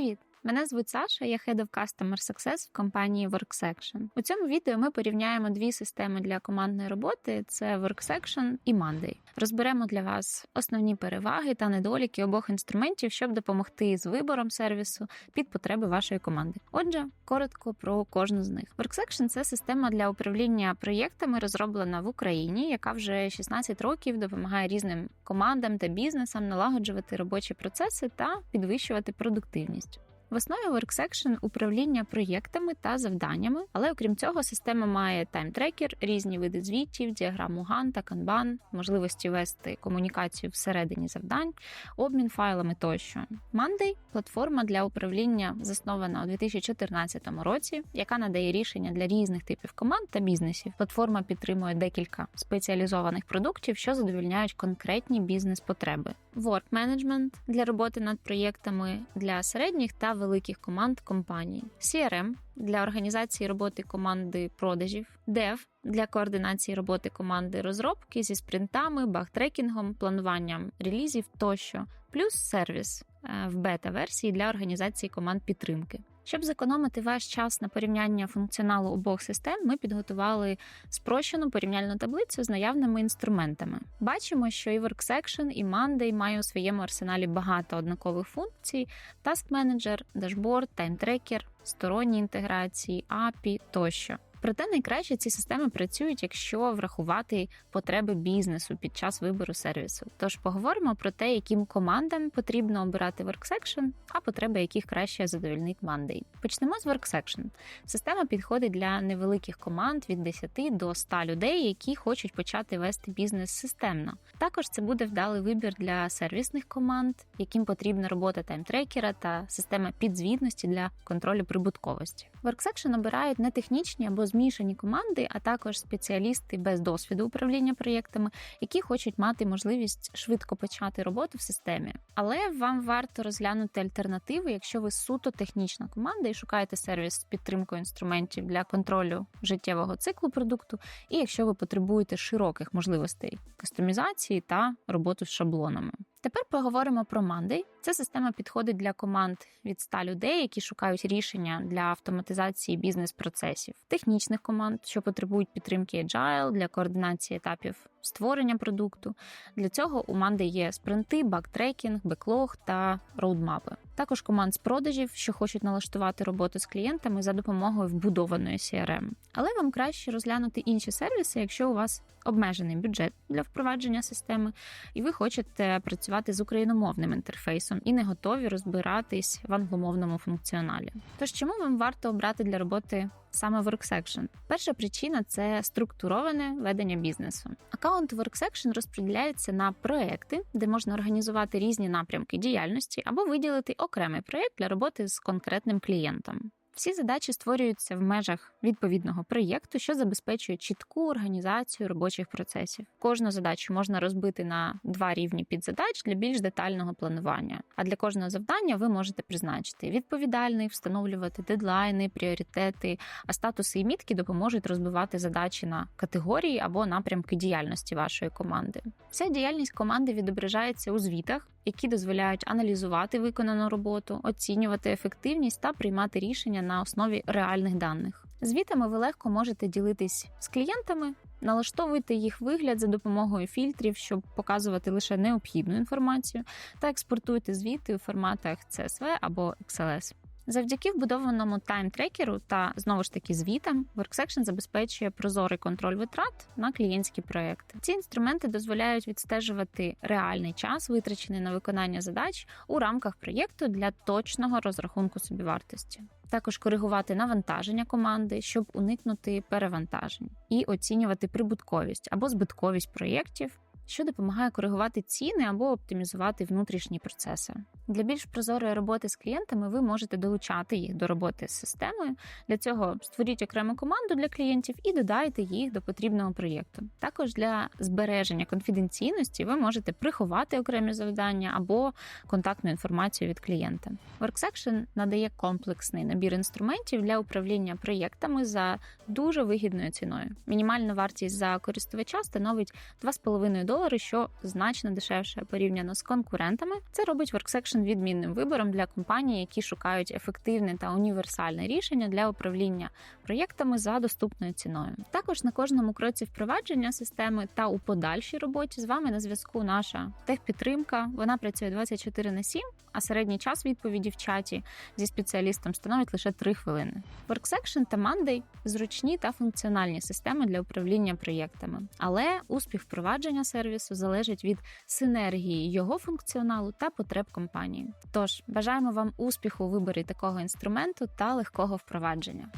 Привіт! Мене звуть Саша, я Head of Customer Success в компанії WorkSection. У цьому відео ми порівняємо дві системи для командної роботи: це WorkSection і Monday. Розберемо для вас основні переваги та недоліки обох інструментів, щоб допомогти з вибором сервісу під потреби вашої команди. Отже, коротко про кожну з них. WorkSection – це система для управління проєктами, розроблена в Україні, яка вже 16 років допомагає різним командам та бізнесам налагоджувати робочі процеси та підвищувати продуктивність. В основі WorkSection управління проєктами та завданнями, але окрім цього, система має таймтрекер, різні види звітів, діаграму Gantt та Kanban, можливості вести комунікацію всередині завдань, обмін файлами тощо. Monday – платформа для управління, заснована у 2014 році, яка надає рішення для різних типів команд та бізнесів. Платформа підтримує декілька спеціалізованих продуктів, що задовільняють конкретні бізнес-потреби. Work Management – для роботи над проєктами для середніх та великих команд компаній, CRM для організації роботи команди продажів, Dev для координації роботи команди розробки зі спринтами, багтрекінгом, плануванням релізів тощо, плюс сервіс е, в бета-версії для організації команд підтримки. Щоб зекономити ваш час на порівняння функціоналу обох систем, ми підготували спрощену порівняльну таблицю з наявними інструментами. Бачимо, що і WorkSection, і Monday має у своєму арсеналі багато однакових функцій: Task Manager, дашборд, таймтрекер, сторонні інтеграції, API тощо. Проте найкраще ці системи працюють, якщо врахувати потреби бізнесу під час вибору сервісу. Тож поговоримо про те, яким командам потрібно обирати WorkSection, а потреби яких краще задовільнить Monday. Почнемо з WorkSection. Система підходить для невеликих команд від 10 до 100 людей, які хочуть почати вести бізнес системно. Також це буде вдалий вибір для сервісних команд, яким потрібна робота таймтрекера та система підзвітності для контролю прибутковості. WorkSection обирають не технічні або змішані команди, а також спеціалісти без досвіду управління проєктами, які хочуть мати можливість швидко почати роботу в системі. Але вам варто розглянути альтернативи, якщо ви суто технічна команда і шукаєте сервіс з підтримкою інструментів для контролю життєвого циклу продукту, і якщо ви потребуєте широких можливостей кастомізації та роботу з шаблонами. Тепер поговоримо про Monday. Ця система підходить для команд від 100 людей, які шукають рішення для автоматизації бізнес-процесів, технічних команд, що потребують підтримки Agile для координації етапів створення продукту. Для цього у Monday є спринти, бактрекінг, беклог та роудмапи. Також команд з продажів, що хочуть налаштувати роботу з клієнтами за допомогою вбудованої CRM. Але вам краще розглянути інші сервіси, якщо у вас обмежений бюджет для впровадження системи, і ви хочете працювати з україномовним інтерфейсом і не готові розбиратись в англомовному функціоналі. Тож чому вам варто обрати для роботи саме WorkSection? Перша причина це структуроване ведення бізнесу. Аккаунт WorkSection розподіляється на проекти, де можна організувати різні напрямки діяльності або виділити окремий проєкт для роботи з конкретним клієнтом. Всі задачі створюються в межах відповідного проєкту, що забезпечує чітку організацію робочих процесів. Кожну задачу можна розбити на два рівні підзадач для більш детального планування. А для кожного завдання ви можете призначити відповідальний, встановлювати дедлайни, пріоритети, а статуси і мітки допоможуть розбивати задачі на категорії або напрямки діяльності вашої команди. Вся діяльність команди відображається у звітах, які дозволяють аналізувати виконану роботу, оцінювати ефективність та приймати рішення на основі реальних даних. Звітами ви легко можете ділитись з клієнтами, налаштовуйте їх вигляд за допомогою фільтрів, щоб показувати лише необхідну інформацію, та експортуйте звіти у форматах CSV або XLS. Завдяки вбудованому таймтрекеру та знову ж таки звітам, WorkSection забезпечує прозорий контроль витрат на клієнтські проекти. Ці інструменти дозволяють відстежувати реальний час, витрачений на виконання задач у рамках проєкту для точного розрахунку собівартості. Також коригувати навантаження команди, щоб уникнути перевантажень, і оцінювати прибутковість або збитковість проєктів що допомагає коригувати ціни або оптимізувати внутрішні процеси. Для більш прозорої роботи з клієнтами ви можете долучати їх до роботи з системою. Для цього створіть окрему команду для клієнтів і додайте їх до потрібного проєкту. Також для збереження конфіденційності ви можете приховати окремі завдання або контактну інформацію від клієнта. WorkSection надає комплексний набір інструментів для управління проєктами за дуже вигідною ціною. Мінімальна вартість за користувача становить 2,5 долари долари, що значно дешевше порівняно з конкурентами. Це робить WorkSection відмінним вибором для компаній, які шукають ефективне та універсальне рішення для управління проєктами за доступною ціною. Також на кожному кроці впровадження системи та у подальшій роботі з вами на зв'язку наша техпідтримка. Вона працює 24 на 7, а середній час відповіді в чаті зі спеціалістом становить лише 3 хвилини. WorkSection та Monday – зручні та функціональні системи для управління проєктами, але успіх впровадження сервісу залежить від синергії його функціоналу та потреб компанії. Тож бажаємо вам успіху у виборі такого інструменту та легкого впровадження.